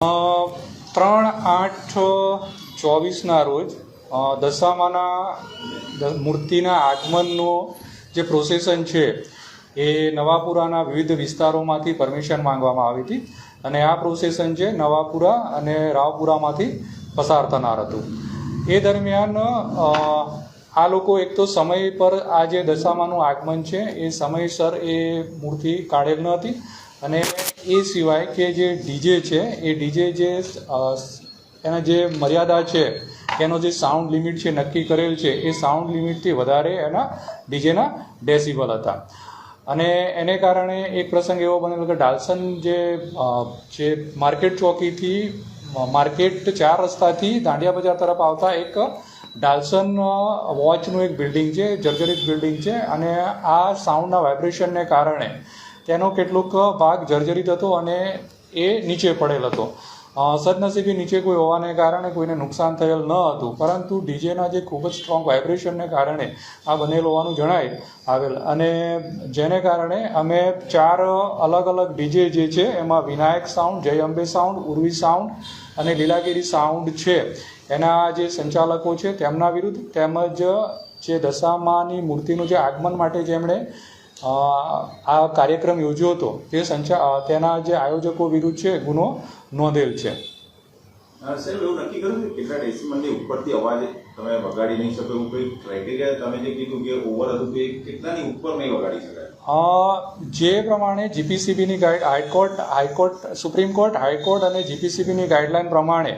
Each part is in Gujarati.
ત્રણ આઠ ચોવીસના રોજ દશામાના મૂર્તિના આગમનનો જે પ્રોસેસન છે, એ નવાપુરાના વિવિધ વિસ્તારોમાંથી પરમિશન માંગવામાં આવી હતી અને આ પ્રોસેસન છે નવાપુરા અને રાવપુરામાંથી પસાર થનાર હતું. એ દરમિયાન આ લોકો એક તો સમય પર આ જે દશામાનું આગમન છે, એ સમયસર એ મૂર્તિ કાઢેલ ન હતી અને એ સિવાય કે જે ડીજે છે, એ ડીજે જે એના જે મર્યાદા છે, એનો જે સાઉન્ડ લિમિટ છે, નક્કી કરેલ છે, એ સાઉન્ડ લિમિટથી વધારે એના ડીજેના ડેસિબલ હતા. અને એને કારણે એક પ્રસંગ એવો બનેલો કે ડાલસન જે જે માર્કેટ ચોકીથી માર્કેટ ચાર રસ્તાથી દાંડિયા બજાર તરફ આવતા એક ડાલસન વોચનું એક બિલ્ડિંગ છે, જર્જરિત બિલ્ડિંગ છે અને આ સાઉન્ડના વાઇબ્રેશનને કારણે તેનો કેટલોક ભાગ જર્જરિત હતો અને એ નીચે પડેલ હતો. સદનસીબી નીચે કોઈ હોવાને કારણે કોઈને નુકસાન થયેલ ન હતું, પરંતુ ડીજેના જે ખૂબ જ સ્ટ્રોંગ વાઇબ્રેશનને કારણે આ બનેલ હોવાનું જણાય આવેલ. અને જેને કારણે અમે ચાર અલગ અલગ ડીજે જે છે એમાં વિનાયક સાઉન્ડ જય અંબે સાઉન્ડ ઉર્વી સાઉન્ડ અને લીલાગીરી સાઉન્ડ છે. એના જે સંચાલકો છે તેમના વિરુદ્ધ તેમજ જે દશામાની મૂર્તિનું જે આગમન માટે જેમણે આ કાર્યક્રમ યોજ્યો હતો. તે સંચા તેના જે આયોજકો વિરુદ્ધ છે ગુનો નોંધેલ છે. સાહેબ એવું નક્કી કર્યું છે કેટલા ડેસિમલની ઉપરથી અવાજ તમે વગાડી નહીં શકો એવું કોઈ ક્રાઇટેરિયા તમે જે કીધું કે ઓવર હતું કે કેટલાની ઉપર નહીં વગાડી શકાય? જે પ્રમાણે જીપીસીબીની guide high court high court supreme court high court અને જીપીસીબીની ગાઈડલાઈન પ્રમાણે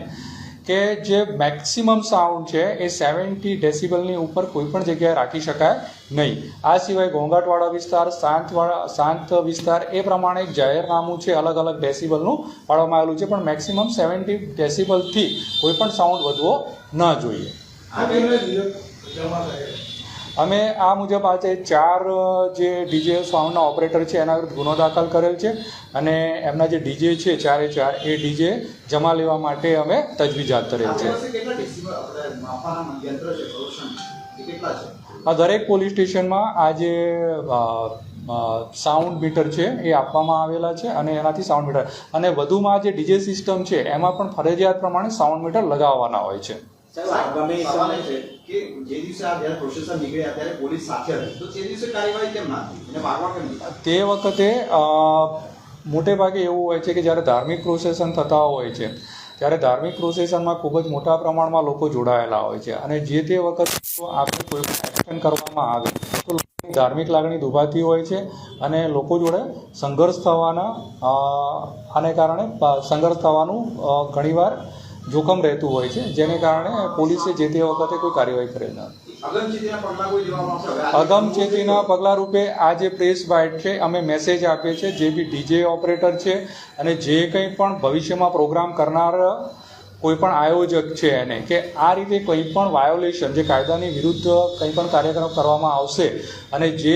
કે જે મેક્સિમમ સાઉન્ડ છે એ સેવન્ટી ડેસિબલની ઉપર કોઈ પણ જગ્યાએ રાખી શકાય નહીં. આ સિવાય ઘોંઘાટવાળા વિસ્તાર, શાંતવાળા, શાંત વિસ્તાર એ પ્રમાણે એક જાહેરનામું છે, અલગ અલગ ડેસિબલનું પાડવામાં આવેલું છે, પણ મેક્સિમમ સેવન્ટી ડેસિબલથી કોઈ પણ સાઉન્ડ વધવો ન જોઈએ. અમે આ મુજબ આજે ચાર જે ડીજે સાઉન્ડના ઓપરેટર છે એના વિરુદ્ધ ગુનો દાખલ કરેલ છે અને એમના જે ડીજે છે ચારે ચાર એ ડીજે જમા લેવા માટે અમે તજવીજ હાથ ધરેલ છે. આ દરેક પોલીસ સ્ટેશનમાં આ જે સાઉન્ડ મીટર છે એ આપવામાં આવેલા છે અને એનાથી સાઉન્ડ મીટર. અને વધુમાં જે ડીજે સિસ્ટમ છે એમાં પણ ફરજિયાત પ્રમાણે સાઉન્ડ મીટર લગાવવાના હોય છે. સાહેબ આગામી સવાલ એ છે. કે જે દિવસે આ જ્યારે પ્રોસેસર નીકળ્યા ત્યારે પોલીસ સાથે હતી તો તે દિવસે કાર્યવાહી કેમ ના થઈ એને ભાગવા કેમ તે વખતે મોટે ભાગે એવું હોય છે કે જ્યારે ધાર્મિક પ્રોસેસન થતા હોય છે ત્યારે ધાર્મિક પ્રોસેસનમાં ખૂબ જ મોટા પ્રમાણમાં લોકો જોડાયેલા હોય છે. અને જે તે વખતે આપણે કોઈ પણ એક્શન કરવામાં આવે તો ધાર્મિક લાગણી દુભાતી હોય છે અને લોકો જોડે સંઘર્ષ થવાના આને કારણે સંઘર્ષ થવાનું ઘણીવાર જોખમ રહેતું હોય છે જેને કારણે પોલીસે જે તે વખતે કોઈ કાર્યવાહી કરેલ નથી અગમચેતીના પગલાં રૂપે આ જે પ્રેસ બાઇટ છે અમે મેસેજ આપીએ છીએ જે બી ડીજે ઓપરેટર છે અને જે કંઈ પણ ભવિષ્યમાં પ્રોગ્રામ કરનાર કોઈ પણ આયોજક છે એને કે આ રીતે કંઈ પણ વાયોલેશન જે કાયદાની વિરુદ્ધ કંઈ પણ કાર્યક્રમ કરવામાં આવશે અને જે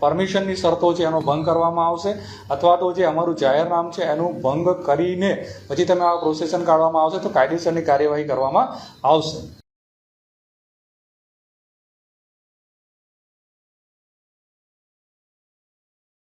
પરમિશનની શરતો છે એનો ભંગ કરવામાં આવશે અથવા તો જે અમારું જાહેરનામ છે એનું ભંગ કરીને પછી તમે આ પ્રોસેસન કાઢવામાં આવશે તો કાયદેસરની કાર્યવાહી કરવામાં આવશે.